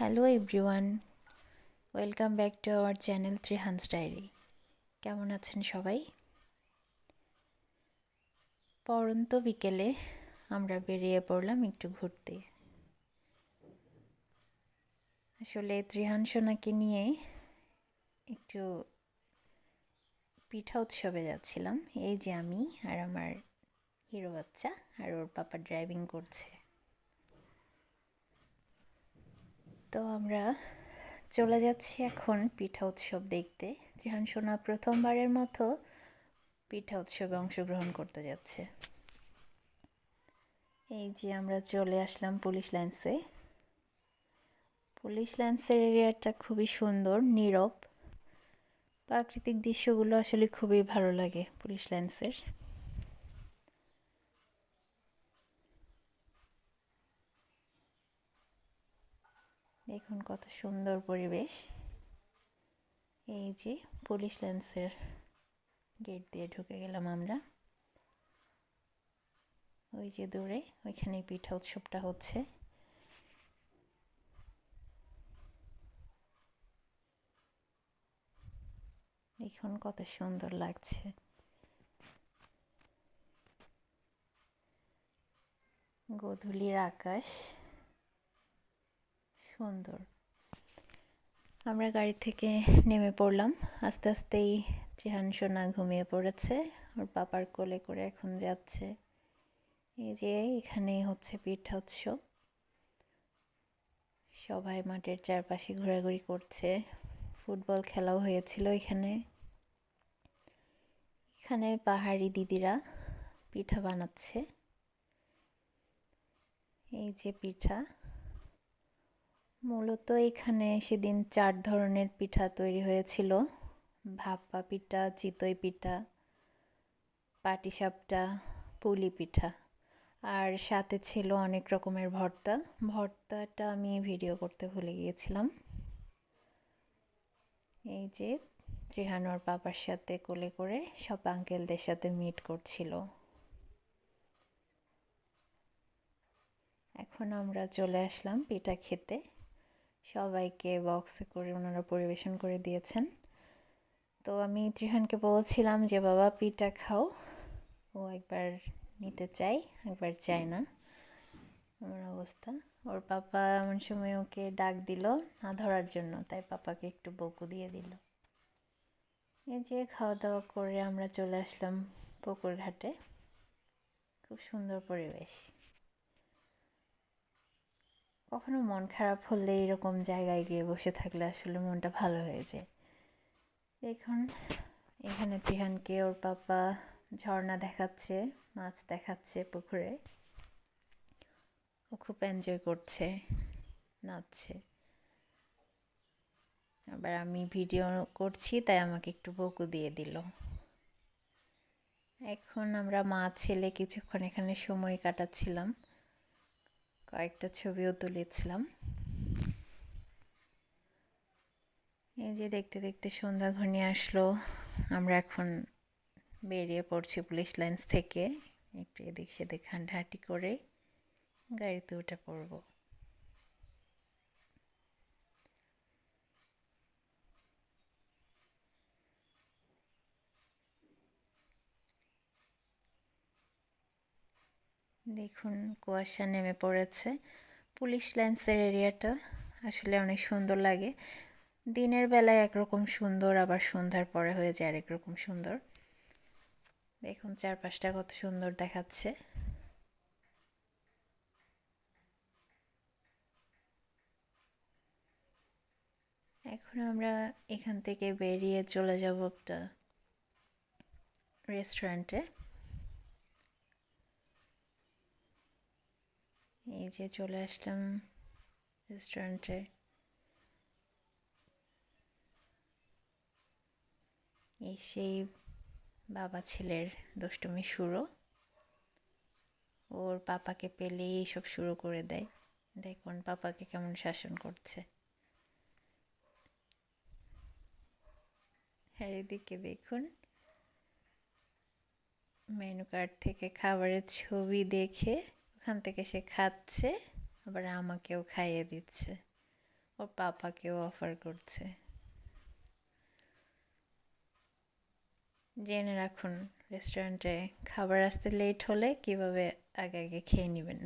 Hello everyone welcome back to our channel three Hans diary কেমন আছেন সবাই? পরন্ত বিকেলে আমরা বেরিয়ে পড়লাম একটু ঘুরতে। আসলে ত্রিহান সোনাকে নিয়ে একটু পিঠা উৎসবে যাচ্ছিলাম। এই যে আমি আর আমার হিরো বাচ্চা আর ওর পাপা ড্রাইভিং করছে। তো আমরা চলে যাচ্ছি এখন পিঠা উৎসব দেখতে। ত্রিহান সোনা প্রথমবারের মতো পিঠা উৎসবে অংশগ্রহণ করতে যাচ্ছে। এই যে আমরা চলে আসলাম পুলিশ লাইন্সে। পুলিশ লাইন্সের এরিয়াটা খুবই সুন্দর, নীরব। প্রাকৃতিক দৃশ্যগুলো আসলে খুবই ভালো লাগে পুলিশ লাইন্সের। দেখুন কত সুন্দর পরিবেশ। এই যে পুলিশ ল্যান্সের গেট দিয়ে ঢুকে গেলাম আমরা। ওই যে দূরে ওইখানে পিঠা উৎসবটা হচ্ছে। দেখুন কত সুন্দর লাগছে। গোধূলির আকাশ। সুন্দর। আমরা গাড়ি থেকে নেমে পড়লাম। আস্তে আস্তেই ত্রিহান সোনা ঘুমিয়ে পড়েছে। ওর পাপার কোলে করে এখন যাচ্ছে। এই যে এখানে হচ্ছে পিঠা উৎসব সবাই মাঠের চারপাশে ঘোরাঘুরি করছে। ফুটবল খেলাও হয়েছিল এখানে। এখানে পাহাড়ি দিদিরা পিঠা বানাচ্ছে। এই যে পিঠা। মূলত এখানে সেদিন চার ধরনের পিঠা তৈরি হয়েছিল। ভাপা পিঠা, চিতই পিঠা, পাটিসাপটা, পুলি পিঠা। আর সাথে ছিল অনেক রকমের ভর্তা। ভর্তাটা আমি ভিডিও করতে ভুলে গিয়েছিলাম। এই যে ত্রিহানোর পাপার সাথে কোলে করে সব আঙ্কেলদের সাথে মিট করছিল। এখন আমরা চলে আসলাম পিঠা খেতে। সবাইকে বক্সে করে ওনারা পরিবেশন করে দিয়েছেন। তো আমি ত্রিহানকে বলছিলাম যে, বাবা, পিঠা খাও। ও একবার নিতে চাই, একবার চায় না। এমন অবস্থা। ওর পাপা এমন সময় ওকে ডাক দিল না ধরার জন্য, তাই পাপাকে একটু বকু দিয়ে দিল। এই যে খাওয়া দাওয়া করে আমরা চলে আসলাম পুকুর ঘাটে খুব সুন্দর পরিবেশ। কখনো মন খারাপ হলে এরকম জায়গায় গিয়ে বসে থাকলে আসলে মনটা ভালো হয়ে যায়। দেখুন, এখানে তিহানকে ওর পাপা ঝর্ণা দেখাচ্ছে, মাছ দেখাচ্ছে পুকুরে। ও খুব এনজয় করছে, নাচছে। আবার আমি ভিডিও করছি, তাই আমাকে একটু বকু দিয়ে দিল। এখন আমরা মা ছেলে কিছুক্ষণ এখানে সময় কাটাচ্ছিলাম। কয়েকটা ছবিও তুলেছিলাম। এই যে দেখতে দেখতে সন্ধ্যা ঘনিয়ে আসলো, আমরা এখন বেরিয়ে পড়ছি পুলিশ লাইন্স থেকে। একটু এদিক সেদিক হাঁটাহাঁটি করে গাড়িতে উঠে পড়ব। দেখুন, কুয়াশা নেমে পড়েছে। পুলিশ লাইন্সের এরিয়াটা আসলে অনেক সুন্দর লাগে। দিনের বেলায় একরকম সুন্দর, আবার সন্ধ্যার পরে হয়ে যায় আরেক রকম সুন্দর। দেখুন, চারপাশটা কত সুন্দর দেখাচ্ছে। এখন আমরা এখান থেকে বেরিয়ে চলে যাব একটা রেস্টুরেন্টে এই যে চলে আসলাম রেস্টুরেন্টে এই সেই বাবা ছেলের দুষ্টুমি শুরু। ওর পাপাকে পেলেই এইসব শুরু করে দেয়। দেখুন পাপাকে কেমন শাসন করছে। আর এদিকে দেখুন, মেনু কার্ড থেকে খাবারের ছবি দেখে ওখান থেকে সে খাচ্ছে, আবার আমাকেও খাইয়ে দিচ্ছে। ওর পাপাকেও অফার করছে। জেনে রাখুন রেস্টুরেন্টে খাবার আসতে লেট হলে কীভাবে আগে আগে খেয়ে নেবেন।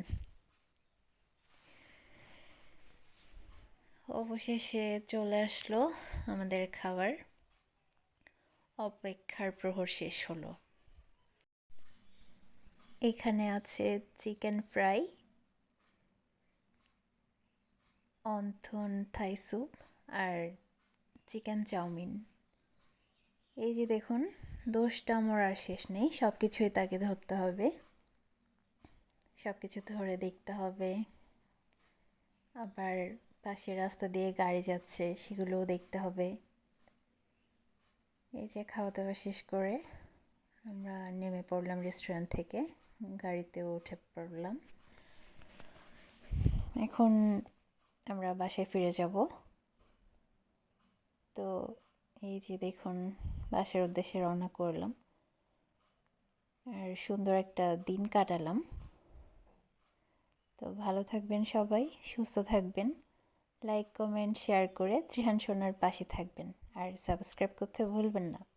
অবশেষে চলে আসলো আমাদের খাবার। অপেক্ষার প্রহর শেষ হলো। এখানে আছে chicken fry, wonton Thai soup আর চিকেন চাউমিন। এই যে দেখুন দোষটা আমার আর শেষ নেই সব কিছুই তাকে ধরতে হবে। সব কিছু ধরে দেখতে হবে। আবার পাশে রাস্তা দিয়ে গাড়ি যাচ্ছে, সেগুলোও দেখতে হবে। এই যে খাওয়া দাওয়া শেষ করে আমরা নেমে পড়লাম রেস্টুরেন্ট থেকে। গাড়িতেও উঠে পড়লাম। এখন আমরা বাসায় ফিরে যাব। তো এই যে দেখুন, বাসের উদ্দেশ্যে রওনা করলাম। আর সুন্দর একটা দিন কাটালাম। তো ভালো থাকবেন সবাই, সুস্থ থাকবেন। লাইক, কমেন্ট, শেয়ার করে ত্রিহান সোনার পাশে থাকবেন। আর সাবস্ক্রাইব করতে ভুলবেন না।